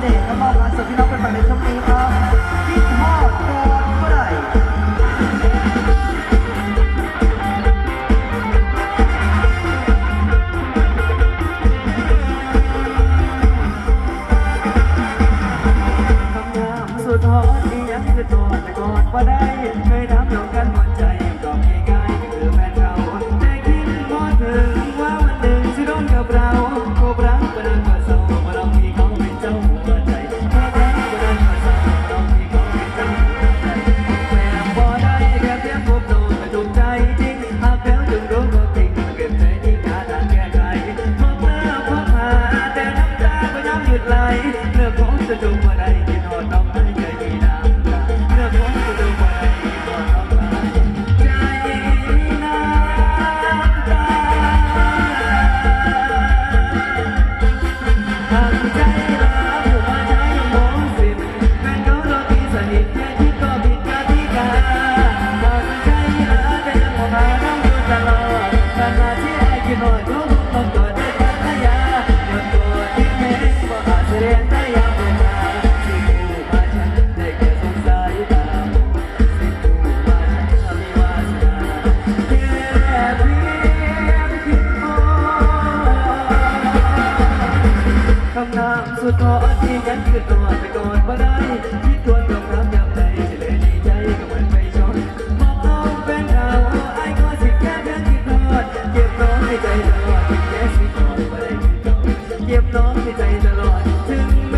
เดชครัมอบร้านสดพี่น้องเป็นแบบในช่วงนี้ครับคิดอดเกินเมื่อไหสุดฮอดที่ยังคือตัวแต่ก่อนว่าได้เคยทำลงกันหัวใจก็ดกัน to do what I ดขอที่ยันคือตัวไปก่อนบ่ได้คิดตัวตกรับยามใจะเลยดีใจก็เหมือนไปชนมอบน้องแฟนเราไอ้ขอสิแค่เพียงคิดนอดเก็บน้องในใจตลอดแค่สิขอไม่ได้ต้องเก็บน้องในใจตลอดถึงแม้